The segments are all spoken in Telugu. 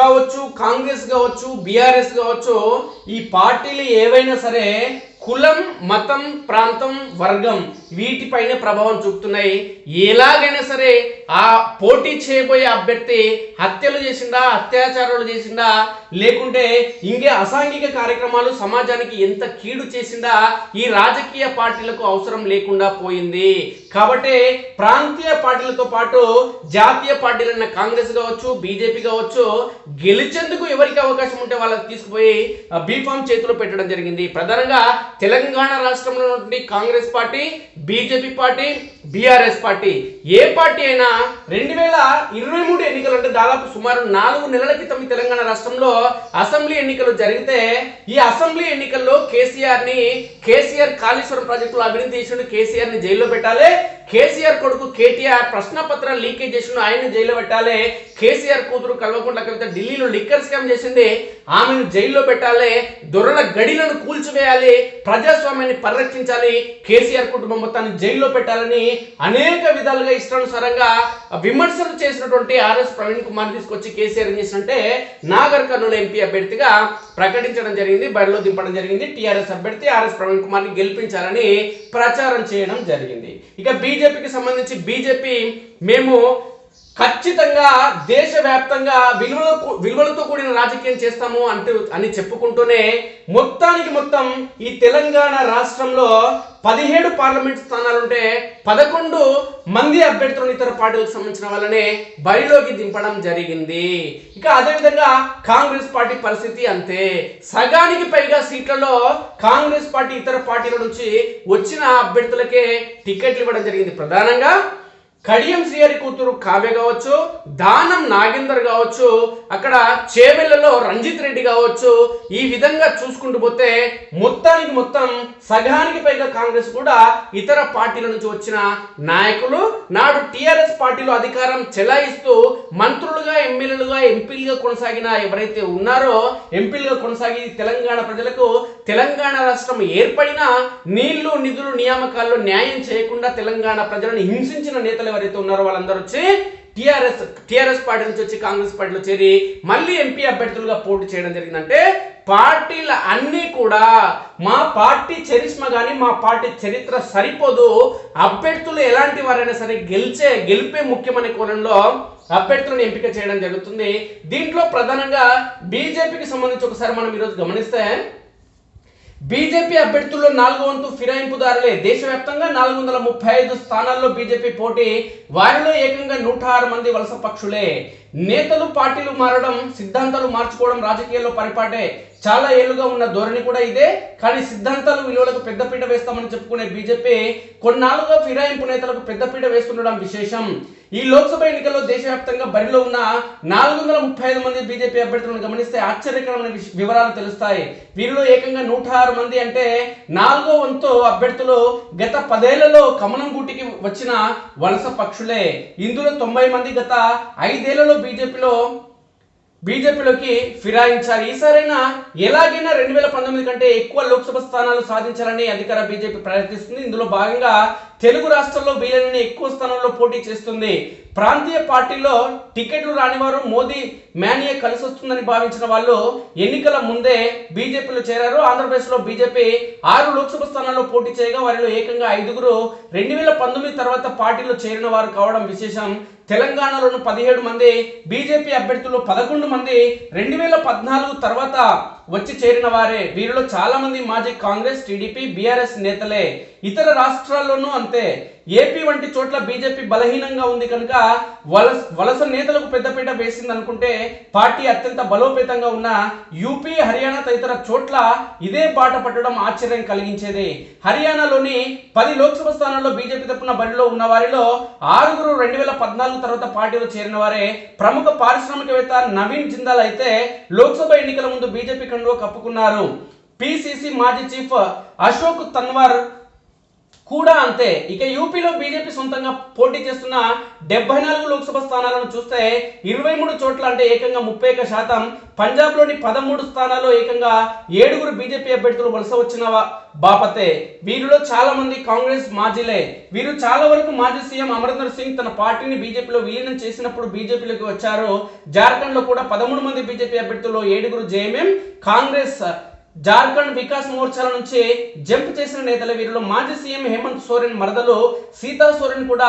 కావచ్చు కాంగ్రెస్ కావచ్చు బీఆర్ఎస్ కావచ్చు ఈ పార్టీలు ఏవైనా సరే కులం మతం ప్రాంతం వర్గం వీటిపైన ప్రభావం చూపుతున్నాయి. ఎలాగైనా సరే ఆ పోటీ చేయబోయే అభ్యర్థి హత్యలు చేసిందా అత్యాచారాలు చేసిందా లేకుంటే ఇంకే అసాంఘిక కార్యక్రమాలు సమాజానికి ఎంత కీడు చేసిందా ఈ రాజకీయ పార్టీలకు అవసరం లేకుండా పోయింది. కాబట్టి ప్రాంతీయ పార్టీలతో పాటు జాతీయ పార్టీలైన కాంగ్రెస్ కావచ్చు బీజేపీ కావచ్చు గెలిచేందుకు ఎవరికి అవకాశం ఉంటే వాళ్ళకి తీసుకుపోయి బీఫామ్ చేతిలో పెట్టడం జరిగింది. ప్రధానంగా తెలంగాణ రాష్ట్రంలో ఉన్నటువంటి Congress party BJP party BRS party. ఏ పార్టీ అయినా రెండు వేల ఇరవై మూడు ఎన్నికలు అంటే దాదాపు సుమారు నాలుగు నెలల క్రితం తెలంగాణ రాష్ట్రంలో అసెంబ్లీ ఎన్నికలు జరిగితే ఈ అసెంబ్లీ ఎన్నికల్లో కేసీఆర్ని కేసీఆర్ కాళేశ్వరం ప్రాజెక్టులో అభివృద్ధి చేసిన కేసీఆర్ని జైల్లో పెట్టాలి. కేసీఆర్ కొడుకు కేటీఆర్ ప్రశ్న పత్రాలు లీకేజ్ చేసిన ఆయన జైల్లో పెట్టాలి. కేసీఆర్ కూతురు కల్వకుంట్ల కవిత ఢిల్లీలో లిక్కర్ స్కామ్ చేసింది ఆమెను జైల్లో పెట్టాలి. దొరల గడిలను కూల్చివేయాలి ప్రజాస్వామ్యాన్ని పరిరక్షించాలి కేసీఆర్ కుటుంబం మొత్తాన్ని జైల్లో పెట్టాలని అనేక విధాలుగా ఇష్టానుసారంగా విమర్శలు చేసినటువంటి ఆర్ఎస్ ప్రవీణ్ కుమార్ తీసుకొచ్చి కేసీఆర్ ఏం చేసినంటే నాగర్ కర్నూలు ఎంపీ అభ్యర్థిగా ప్రకటించడం జరిగింది బరిలో దింపడం జరిగింది టీఆర్ఎస్ అభ్యర్థి ఆర్ఎస్ ప్రవీణ్ కుమార్ని గెలిపించాలని ప్రచారం చేయడం జరిగింది. ఇక బీజేపీకి సంబంధించి బీజేపీ మేము ఖచ్చితంగా దేశవ్యాప్తంగా విలువల విలువలతో కూడిన రాజకీయం చేస్తాము అంటూ అని చెప్పుకుంటూనే మొత్తానికి మొత్తం ఈ తెలంగాణ రాష్ట్రంలో పదిహేడు పార్లమెంట్ స్థానాలుంటే పదకొండు మంది అభ్యర్థులను ఇతర పార్టీలకు సంబంధించిన వాళ్ళనే బరిలోకి దింపడం జరిగింది. ఇక అదేవిధంగా కాంగ్రెస్ పార్టీ పరిస్థితి అంతే. సగానికి పైగా సీట్లలో కాంగ్రెస్ పార్టీ ఇతర పార్టీల నుంచి వచ్చిన అభ్యర్థులకే టికెట్లు ఇవ్వడం జరిగింది. ప్రధానంగా కడియం శ్రీహరి కూతురు కావ్య కావచ్చు దానం నాగేందర్ కావచ్చు అక్కడ చేవెళ్ళలో రంజిత్ రెడ్డి కావచ్చు ఈ విధంగా చూసుకుంటూ పోతే మొత్తానికి మొత్తం సగానికి పైగా కాంగ్రెస్ కూడా ఇతర పార్టీల నుంచి వచ్చిన నాయకులు నాడు టీఆర్ఎస్ పార్టీలో అధికారం చెలాయిస్తూ మంత్రులుగా ఎమ్మెల్యేలుగా ఎంపీలుగా కొనసాగిన ఎవరైతే ఉన్నారో ఎంపీలుగా కొనసాగి తెలంగాణ ప్రజలకు తెలంగాణ రాష్ట్రం ఏర్పడిన నీళ్ళు నిధులు నియామకాల్లో న్యాయం చేయకుండా తెలంగాణ ప్రజలను హింసించిన నేతలు ఎవరైతే ఉన్నారో వాళ్ళందరూ వచ్చి టిఆర్ఎస్ టిఆర్ఎస్ పార్టీ నుంచి వచ్చి కాంగ్రెస్ పార్టీలో చేరి మళ్ళీ ఎంపీ అభ్యర్థులుగా పోటీ చేయడం జరిగిందంటే పార్టీల అన్నీ కూడా మా పార్టీ చరిష్మ కానీ మా పార్టీ చరిత్ర సరిపోదు. అభ్యర్థులు ఎలాంటి వారైనా సరే గెలిచే గెలిపే ముఖ్యమనే కోణంలో అభ్యర్థులను ఎంపిక చేయడం జరుగుతుంది. దీంట్లో ప్రధానంగా బీజేపీకి సంబంధించి ఒకసారి మనం ఈరోజు గమనిస్తే బీజేపీ అభ్యర్థుల్లో నాలుగు వంతు ఫిరాయింపుదారులే దేశవ్యాప్తంగా నాలుగు వందల ముప్పై ఐదు స్థానాల్లో బీజేపీ పోటీ. వారిలో ఏకంగా నూట ఆరు మంది వలస పక్షులే. నేతలు పార్టీలు మారడం సిద్ధాంతాలు మార్చుకోవడం రాజకీయాల్లో పరిపాటే. చాలా ఏళ్ళుగా ఉన్న ధోరణి కూడా ఇదే. కానీ సిద్ధాంతాలు విలువలకు పెద్దపీట వేస్తామని చెప్పుకునే బీజేపీ కొన్నాళ్ళుగా ఫిరాయింపు నేతలకు పెద్దపీట వేస్తుండడం విశేషం. ఈ లోక్సభ ఎన్నికల్లో దేశవ్యాప్తంగా బరిలో ఉన్న నాలుగు వందల ముప్పై ఐదు మంది బీజేపీ అభ్యర్థులను గమనిస్తే ఆశ్చర్యకరమైన వివరాలు తెలుస్తాయి. వీరిలో ఏకంగా నూట ఆరు మంది అంటే నాలుగో వంతు అభ్యర్థులు గత పదేళ్ళలో కమలం గూటికి వచ్చిన వలస పక్షులే. ఇందులో తొంభై మంది గత ఐదేళ్ళలో బీజేపీలో బీజేపీలోకి ఫిరాయించారు ఈసారైనా ఎలాగైనా రెండు వేల పంతొమ్మిది కంటే ఎక్కువ లోక్సభ స్థానాలు సాధించాలని అధికార బీజేపీ ప్రయత్నిస్తుంది. ఇందులో భాగంగా తెలుగు రాష్ట్రాల్లో వీళ్ళని ఎక్కువ స్థానంలో పోటీ చేస్తుంది. ప్రాంతీయ పార్టీలో టికెట్లు రాని వారు మోదీ మేనియా కలిసి వస్తుందని భావించిన వాళ్ళు ఎన్నికల ముందే బీజేపీలో చేరారు. ఆంధ్రప్రదేశ్లో బీజేపీ ఆరు లోక్సభ స్థానాల్లో పోటీ చేయగా వారిలో ఏకంగా ఐదుగురు రెండు వేల పంతొమ్మిది తర్వాత పార్టీలో చేరిన వారు కావడం విశేషం. తెలంగాణలోని పదిహేడు మంది బీజేపీ అభ్యర్థులు పదకొండు మంది రెండు వేల పద్నాలుగు తర్వాత వచ్చి చేరిన వారే వీరిలో చాలా మంది మాజీ కాంగ్రెస్ టీడీపీ బీఆర్ఎస్ నేతలే. ఇతర రాష్ట్రాల్లోనూ అంతే. ఏపీ వంటి చోట్ల బీజేపీ బలహీనంగా ఉంది కనుక వలస వలస నేతలకు పెద్దపీట వేసింది అనుకుంటే పార్టీ అత్యంత బలోపేతంగా ఉన్న యూపీ హర్యానా తదితర చోట్ల ఇదే బాట పట్టడం ఆశ్చర్యం కలిగించేది. హర్యానాలోని పది లోక్సభ స్థానాల్లో బీజేపీ తరపున బరిలో ఉన్న వారిలో ఆరుగురు రెండు వేల పద్నాలుగు తర్వాత పార్టీలో చేరిన వారే ప్రముఖ పారిశ్రామికవేత్త నవీన్ జిందాల్ అయితే లోక్సభ ఎన్నికల ముందు బీజేపీ కండువా కప్పుకున్నారు. పిసిసి మాజీ చీఫ్ అశోక్ తన్వార్ కూడా అంతే. ఇక యూపీలో బీజేపీ సొంతంగా పోటీ చేస్తున్న డెబ్బై నాలుగు లోక్సభ స్థానాలను చూస్తే ఇరవై మూడు చోట్ల అంటే ఏకంగా ముప్పై ఒక్క శాతం. పంజాబ్లోని పదమూడు స్థానాల్లో ఏకంగా ఏడుగురు బీజేపీ అభ్యర్థులు వలస వచ్చిన బాపతే. వీరిలో చాలా మంది కాంగ్రెస్ మాజీలే. వీరు చాలా వరకు మాజీ సీఎం అమరేందర్ సింగ్ తన పార్టీని బీజేపీలో విలీనం చేసినప్పుడు బీజేపీలోకి వచ్చారు. జార్ఖండ్లో కూడా పదమూడు మంది బీజేపీ అభ్యర్థుల్లో ఏడుగురు జేఎంఎం కాంగ్రెస్ జార్ఖండ్ వికాస్ మోర్చాల నుంచి జంప్ చేసిన నేతల వీరిలో మాజీ సీఎం హేమంత్ సోరెన్ మరదలు సీతా సోరెన్ కూడా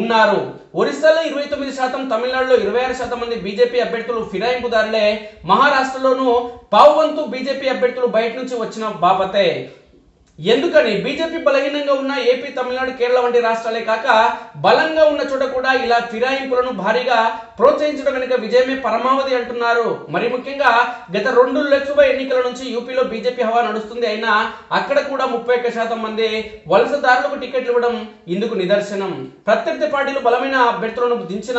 ఉన్నారు. ఒరిస్సాలో ఇరవై తొమ్మిది శాతం తమిళనాడులో ఇరవై ఆరు శాతం మంది బీజేపీ అభ్యర్థులు ఫిరాయింపుదారులే మహారాష్ట్రలోనూ పావువంతు బీజేపీ అభ్యర్థులు బయట నుంచి వచ్చిన బాపతే. ఎందుకని బీజేపీ బలహీనంగా ఉన్న ఏపీ తమిళనాడు కేరళ వంటి రాష్ట్రాలే కాక బలంగా ఉన్న చోట కూడా ఇలా ఫిరాయింపులను భారీగా ప్రోత్సహించడం కనుక విజయమే పరమావధి అంటున్నారు. మరి ముఖ్యంగా గత రెండు లోక్సభ ఎన్నికల నుంచి యూపీలో బీజేపీ హవా నడుస్తుంది. అయినా అక్కడ కూడా ముప్పై ఒక్క శాతం మంది వలసదారులకు టికెట్లు ఇవ్వడం ఇందుకు నిదర్శనం. ప్రత్యర్థి పార్టీలు బలమైన అభ్యర్థులను దించిన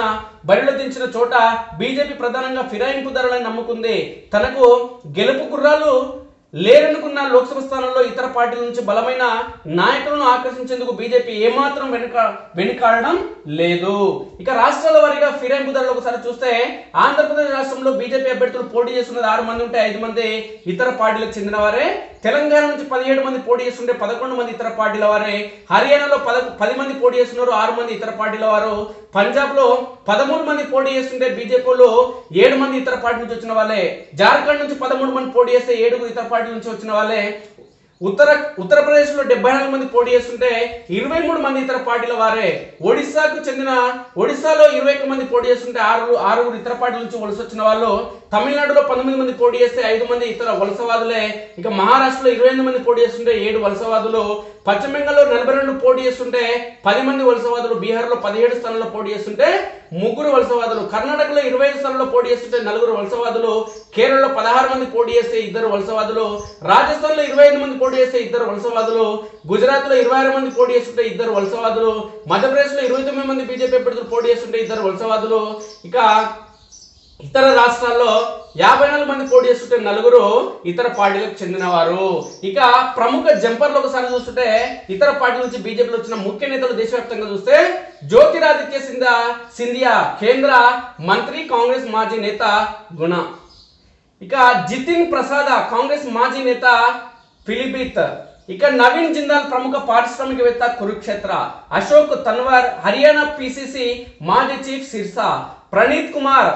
బరిలో దించిన చోట బీజేపీ ప్రధానంగా ఫిరాయింపుదారులను నమ్ముకుంది. తనకు గెలుపు గుర్రాలు లేరనుకున్న లోక్సభ స్థానంలో ఇతర పార్టీల నుంచి బలమైన నాయకులను ఆకర్షించేందుకు బీజేపీ ఏమాత్రం వెనుక వెనుకాడడం లేదు. ఇక రాష్ట్రాల వారీగా ఫిరాయింపుదారులు ఒకసారి చూస్తే ఆంధ్రప్రదేశ్ రాష్ట్రంలో బీజేపీ అభ్యర్థులు పోటీ చేస్తున్నది ఆరు మంది ఉంటే ఐదు మంది ఇతర పార్టీలకు చెందిన వారే తెలంగాణ నుంచి పదిహేడు మంది పోటీ చేస్తుంటే పదకొండు మంది ఇతర పార్టీల వారే హర్యానాలో పద పది మంది పోటీ చేస్తున్నారు ఆరు మంది ఇతర పార్టీల వారు. పంజాబ్లో పదమూడు మంది పోటీ చేస్తుంటే బీజేపీలో ఏడు మంది ఇతర పార్టీ నుంచి వచ్చిన వాళ్ళే. జార్ఖండ్ నుంచి పదమూడు మంది పోటీ చేస్తే ఏడుగురు ఇతర పార్టీ నుంచి వచ్చిన వాళ్ళే. ఉత్తర ఉత్తరప్రదేశ్లో డెబ్బై నాలుగు మంది పోటీ చేస్తుంటే ఇరవై మూడు మంది ఇతర పార్టీల వారే. ఒడిశాకు చెందిన ఒడిశాలో ఇరవై ఒక్క మంది పోటీ చేస్తుంటే ఆరు ఆరుగురు ఇతర పార్టీల నుంచి వలస వచ్చిన వాళ్ళు. తమిళనాడులో పంతొమ్మిది మంది పోటీ చేస్తే ఐదు మంది ఇతర వలసవాదులే. ఇంకా మహారాష్ట్రలో ఇరవై ఎనిమిది మంది పోటీ చేస్తుంటే ఏడు వలసవాదులు. పశ్చిమ బెంగాల్లో నలభై రెండు పోటీ చేస్తుంటే పది మంది వలసవాదులు. బీహార్లో పదిహేడు స్థానంలో పోటీ చేస్తుంటే ముగ్గురు వలసవాదులు. కర్ణాటకలో ఇరవై ఐదు స్థానంలో పోటీ చేస్తుంటే నలుగురు వలసవాదులు. కేరళలో పదహారు మంది పోటీ చేస్తే ఇద్దరు వలసవాదులు. రాజస్థాన్లో ఇరవై ఐదు మంది పోటీ చేస్తే ఇద్దరు వలసవాదులు. గుజరాత్లో ఇరవై ఆరు మంది పోటీ చేస్తుంటే ఇద్దరు వలసవాదులు. మధ్యప్రదేశ్లో ఇరవై తొమ్మిది మంది బీజేపీ అభ్యర్థులు పోటీ చేస్తుంటే ఇద్దరు వలసవాదులు. ఇక ఇతర రాష్ట్రాల్లో యాభై నాలుగు మంది పోటీ చేస్తుంటే నలుగురు ఇతర పార్టీలకు చెందినవారు. ఇక ప్రముఖ జంపర్లు ఒకసారి చూస్తుంటే ఇతర పార్టీ నుంచి బీజేపీలో వచ్చిన ముఖ్య నేతలు దేశవ్యాప్తంగా చూస్తే జ్యోతిరాదిత్య సింధా సింధియా కేంద్ర మంత్రి కాంగ్రెస్ మాజీ నేత గుణ. ఇక జితిన్ ప్రసాద కాంగ్రెస్ మాజీ నేత ఫిలిపిత్. ఇక నవీన్ జిందాల్ ప్రముఖ పారిశ్రామికవేత్త కురుక్షేత్ర. అశోక్ తన్వార్ హర్యానా పిసిసి మాజీ చీఫ్ సిర్సా. ప్రణీత్ కుమార్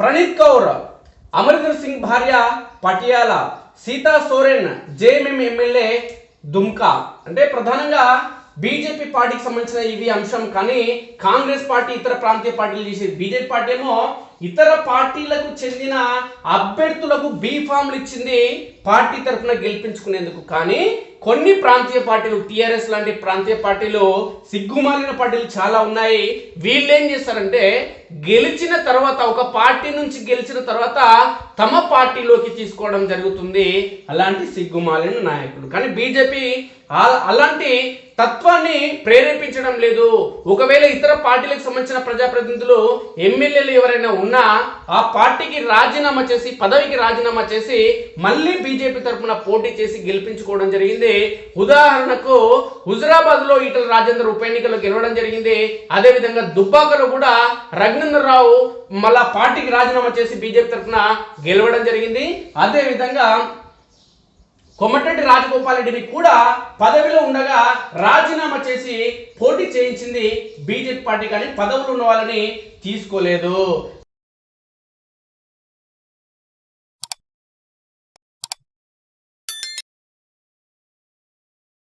ప్రణీత్ కౌర్ అమరీందర్ సింగ్ భార్య పటియాల సీతా సోరెన్ జేఎంఎం ఎమ్మెల్యే దుమ్కా. అంటే ప్రధానంగా బీజేపీ పార్టీకి సంబంధించిన ఇవి అంశం కానీ కాంగ్రెస్ పార్టీ ఇతర ప్రాంతీయ పార్టీలు చేసేది బీజేపీ పార్టీ ఏమో ఇతర పార్టీలకు చెందిన అభ్యర్థులకు బీ ఫామ్లు ఇచ్చింది పార్టీ తరఫున గెలిపించుకునేందుకు. కానీ కొన్ని ప్రాంతీయ పార్టీలు టిఆర్ఎస్ లాంటి ప్రాంతీయ పార్టీలు సిగ్గుమాలిన పార్టీలు చాలా ఉన్నాయి. వీళ్ళు ఏం చేస్తారంటే గెలిచిన తర్వాత ఒక పార్టీ నుంచి గెలిచిన తర్వాత తమ పార్టీలోకి తీసుకోవడం జరుగుతుంది. అలాంటి సిగ్గుమాలిన నాయకులు. కానీ బీజేపీ అలాంటి తత్వాన్ని ప్రేరేపించడం లేదు. ఒకవేళ ఇతర పార్టీలకు సంబంధించిన ప్రజాప్రతినిధులు ఎమ్మెల్యేలు ఎవరైనా ఉన్నా ఆ పార్టీకి రాజీనామా చేసి పదవికి రాజీనామా చేసి మళ్ళీ బీజేపీ తరఫున పోటీ చేసి గెలిపించుకోవడం జరిగింది. ఉదాహరణకు హుజరాబాద్లో ఈటల రాజేందర్ ఉప ఎన్నికలు గెలవడం జరిగింది. అదేవిధంగా దుబ్బాకలో కూడా రఘునందరరావు మళ్ళా పార్టీకి రాజీనామా చేసి బీజేపీ తరఫున గెలవడం జరిగింది. అదేవిధంగా విధంగా కొమ్మటిరెడ్డి రాజగోపాల్ రెడ్డిని కూడా పదవిలో ఉండగా రాజీనామా చేసి పోటీ చేయించింది బీజేపీ పార్టీ కానీ పదవులు ఉన్న వాళ్ళని తీసుకోలేదు.